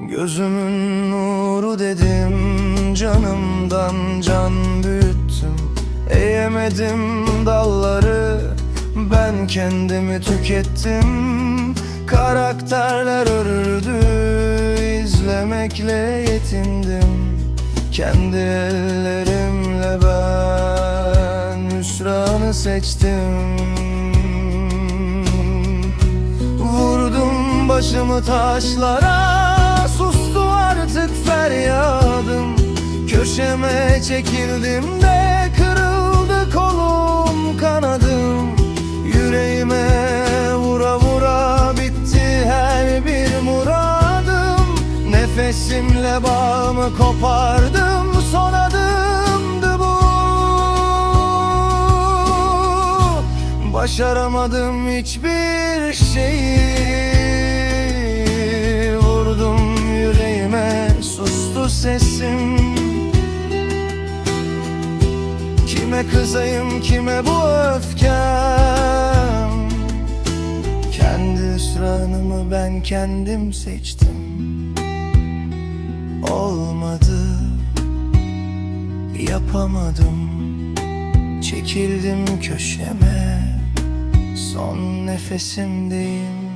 Gözümün nuru dedim Canımdan can büyüttüm. Eğemedim dalları Ben kendimi tükettim. Karakterler örüldü izlemekle yetindim. Kendi ellerimle ben Hüsranı seçtim. Vurdum başımı taşlara Köşeme çekildim de Kırıldı kolum kanadım. Yüreğime vura vura Bitti her bir muradım. Nefesimle bağımı kopardım Son adımdı bu. Başaramadım hiçbir şeyi. Vurdum yüreğime sustu sesim Kime kızayım kime bu öfkem? Kendi hüsranımı ben kendim seçtim. Olmadı Yapamadım. Çekildim köşeme Son nefesimdeyim